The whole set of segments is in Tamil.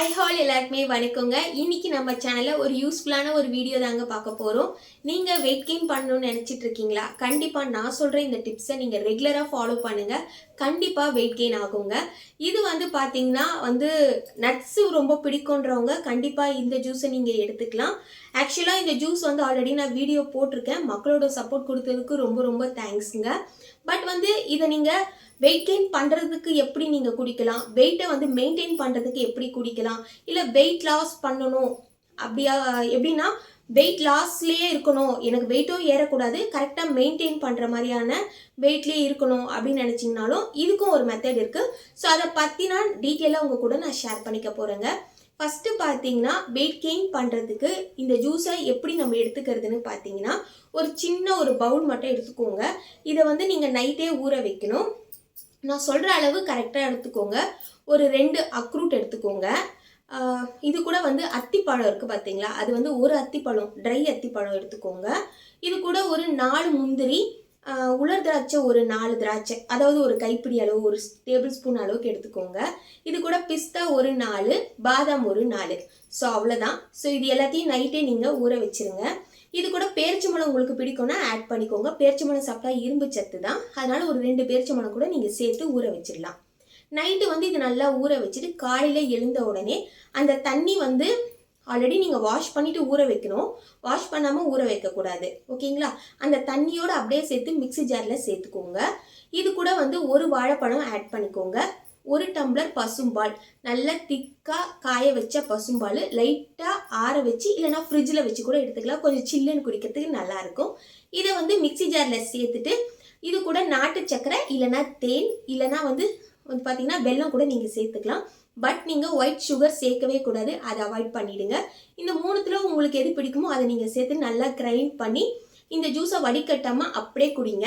ஹாய் ஹால் எல்லாருக்குமே வணக்கங்க. இன்னைக்கு நம்ம சேனலில் ஒரு யூஸ்ஃபுல்லான ஒரு வீடியோ தாங்க பார்க்க போகிறோம் நீங்கள் வெயிட் கெயின் பண்ணணும்னு நினச்சிட்டு இருக்கீங்களா? கண்டிப்பாக நான் சொல்கிற இந்த டிப்ஸை நீங்கள் ரெகுலராக ஃபாலோ பண்ணுங்கள் கண்டிப்பாக வெயிட் கெயின் ஆகுங்க. இது வந்து பார்த்தீங்கன்னா வந்து நட்ஸு ரொம்ப பிடிக்குன்றவங்க கண்டிப்பாக இந்த ஜூஸை நீங்கள் எடுத்துக்கலாம். ஆக்சுவலாக இந்த ஜூஸ் வந்து ஆல்ரெடி நான் வீடியோ போட்டிருக்கேன். மக்களோட சப்போர்ட் கொடுத்ததுக்கு ரொம்ப ரொம்ப தேங்க்ஸுங்க பட் வந்து இதை நீங்கள் வெயிட் கெயின் பண்ணுறதுக்கு எப்படி நீங்கள் குடிக்கலாம்? வெயிட்டை வந்து மெயின்டைன் பண்ணுறதுக்கு எப்படி குடிக்கலாம்? இல்லை வெயிட் லாஸ் பண்ணணும். அப்படியா எப்படின்னா வெயிட் லாஸ்லேயே இருக்கணும். எனக்கு வெயிட்டும் ஏறக்கூடாது. கரெக்டாக மெயின்டைன் பண்ணுற மாதிரியான வெயிட்லேயே இருக்கணும் அப்படின்னு நினச்சிங்கனாலும் இதுக்கும் ஒரு மெத்தட் இருக்குது ஸோ அதை பற்றி நான் டீட்டெயிலாக உங்கள் கூட நான் ஷேர் பண்ணிக்க போகிறேங்க ஃபஸ்ட்டு பார்த்தீங்கன்னா வெயிட் கெயின் பண்ணுறதுக்கு இந்த ஜூஸை எப்படி நம்ம எடுத்துக்கிறதுன்னு பார்த்தீங்கன்னா ஒரு சின்ன ஒரு பவுல் மட்டும் எடுத்துக்கோங்க. இதை வந்து நீங்கள் நைட்டே ஊற வைக்கணும். நான் சொல்கிற அளவு கரெக்டாக எடுத்துக்கோங்க. ஒரு ரெண்டு அக்ரூட் எடுத்துக்கோங்க. இது கூட வந்து அத்திப்பழம் இருக்குது பார்த்தீங்களா அது வந்து ஒரு அத்திப்பழம் ட்ரை அத்திப்பழம் எடுத்துக்கோங்க. இது கூட ஒரு நாலு முந்திரி உலர் திராட்சை ஒரு நாலு திராட்சை. அதாவது ஒரு கைப்பிடி அளவு ஒரு டேபிள் ஸ்பூன் அளவுக்கு எடுத்துக்கோங்க. இது கூட பிஸ்தா ஒரு நாலு பாதாம் ஒரு நாலு. ஸோ அவ்வளோதான் ஸோ இது எல்லாத்தையும் நைட்டே நீங்கள் ஊற வச்சிருங்க. இது கூட பேரிச்சம்பழம் உங்களுக்கு பிடிக்கும்னா ஆட் பண்ணிக்கோங்க. பேரிச்சம்பழம் சாப்பிட்டா இரும்பு சத்து தான். அதனால ஒரு ரெண்டு பேரிச்சம்பழம் கூட நீங்கள் சேர்த்து ஊற வச்சிடலாம். நைட்டு வந்து இது நல்லா ஊற வச்சுட்டு காலையில் எழுந்த உடனே அந்த தண்ணி வந்து ஆல்ரெடி நீங்கள் வாஷ் பண்ணிவிட்டு ஊற வைக்கணும். வாஷ் பண்ணாமல் ஊற வைக்கக்கூடாது. ஓகேங்களா? அந்த தண்ணியோடு அப்படியே சேர்த்து மிக்ஸி ஜாரில் சேர்த்துக்கோங்க. இது கூட வந்து ஒரு வாழைப்பழம் ஆட் பண்ணிக்கோங்க. ஒரு டம்ளர் பசும்பால். நல்லா திக்காக காய வச்ச பசும்பால் லைட்டாக ஆற வச்சு இல்லைனா ஃப்ரிட்ஜில் வச்சு கூட எடுத்துக்கலாம். கொஞ்சம் சில்லுன்னு குடிக்கிறதுக்கு நல்லாயிருக்கும். இதை வந்து மிக்ஸி ஜாரில் சேர்த்துட்டு இது கூட நாட்டு சக்கரை இல்லைனா தேன் இல்லைனா வந்து வந்து பார்த்தீங்கன்னா வெல்லம் கூட நீங்கள் சேர்த்துக்கலாம். பட் நீங்கள் ஒயிட் சுகர் சேர்க்கவே கூடாது. அதை அவாய்ட் பண்ணிவிடுங்க இந்த மூணுத்தில் உங்களுக்கு எது பிடிக்குமோ அதை நீங்கள் சேர்த்து நல்லா கிரைண்ட் பண்ணி இந்த ஜூஸை வடிகட்டாமல் அப்படியே குடிங்க.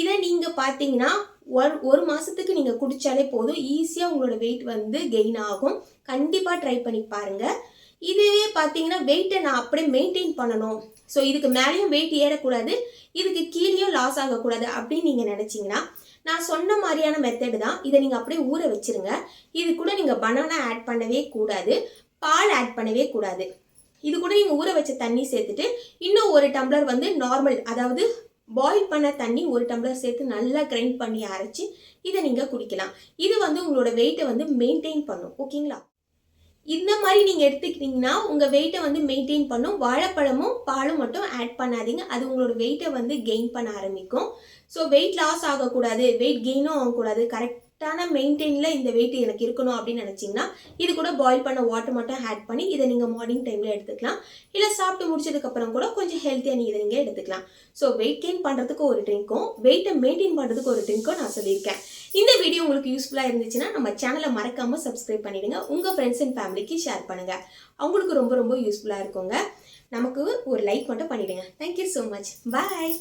இதை நீங்கள் பார்த்தீங்கன்னா ஒரு ஒரு மாதத்துக்கு நீங்கள் குடித்தாலே போதும். ஈஸியாக உங்களோட வெயிட் வந்து கெயின் ஆகும். கண்டிப்பாக ட்ரை பண்ணி பாருங்கள் இதுவே பார்த்தீங்கன்னா வெயிட்டை நான் அப்படியே மெயின்டைன் பண்ணணும். ஸோ இதுக்கு மேலேயும் வெயிட் ஏறக்கூடாது. இதுக்கு கீழேயும் லாஸ் ஆகக்கூடாது அப்படின்னு நீங்கள் நினச்சிங்கன்னா நான் சொன்ன மாதிரியான மெத்தடு தான். இதை நீங்கள் அப்படியே ஊற வச்சிருங்க. இது கூட நீங்கள் பனானா ஆட் பண்ணவே கூடாது. பால் ஆட் பண்ணவே கூடாது. இது கூட நீங்கள் ஊற வச்ச தண்ணி சேர்த்துட்டு இன்னும் ஒரு டம்ளர் வந்து நார்மல் அதாவது பாயில் பண்ண தண்ணி ஒரு டம்ளர் சேர்த்து நல்லா கிரைண்ட் பண்ணி அரைச்சி இதை நீங்கள் குடிக்கலாம். இது வந்து உங்களோட வெயிட்டை வந்து மெயின்டைன் பண்ணும். ஓகேங்களா? இந்த மாதிரி நீங்கள் எடுத்துக்கிட்டிங்கன்னா உங்கள் வெயிட்டை வந்து மெயின்டைன் பண்ணும். வாழைப்பழமும் பாலும் மட்டும் ஆட் பண்ணாதீங்க. அது உங்களோட வெயிட்டை வந்து கெயின் பண்ண ஆரம்பிக்கும். ஸோ வெயிட் லாஸ் ஆகக்கூடாது. வெயிட் கெயினும் ஆகக்கூடாது. கரெக்ட் கரெக்டான மெயின்டைனில் இந்த வெயிட் எனக்கு இருக்கணும் அப்படின்னு நினச்சிங்கன்னா இது கூட பாயில் பண்ண வாட்டர் மட்டும் ஆட் பண்ணி இதை நீங்கள் மார்னிங் டைமில் எடுத்துக்கலாம். இல்லை சாப்பிட்டு முடிச்சதுக்கப்புறம் கூட கொஞ்சம் ஹெல்த்தியாக நீங்கள் இதை நீங்கள் எடுத்துக்கலாம். ஸோ வெயிட் கெயின் பண்ணுறதுக்கு ஒரு ட்ரிங்க்கும் வெயிட்டை மெயின்டைன் பண்ணுறதுக்கு ஒரு ட்ரிங்க்கும் நான் சொல்லியிருக்கேன். இந்த வீடியோ உங்களுக்கு யூஸ்ஃபுல்லாக இருந்துச்சுன்னா நம்ம சேனலை மறக்காமல் சப்ஸ்கிரைப் பண்ணிடுங்க. உங்கள் ஃப்ரெண்ட்ஸ் அண்ட் ஃபேமிலிக்கு ஷேர் பண்ணுங்கள் அவங்களுக்கு ரொம்ப ரொம்ப யூஸ்ஃபுல்லாக இருக்குங்க. நமக்கு ஒரு லைக் மட்டும் பண்ணிவிடுங்க தேங்க்யூ ஸோ மச் பாய்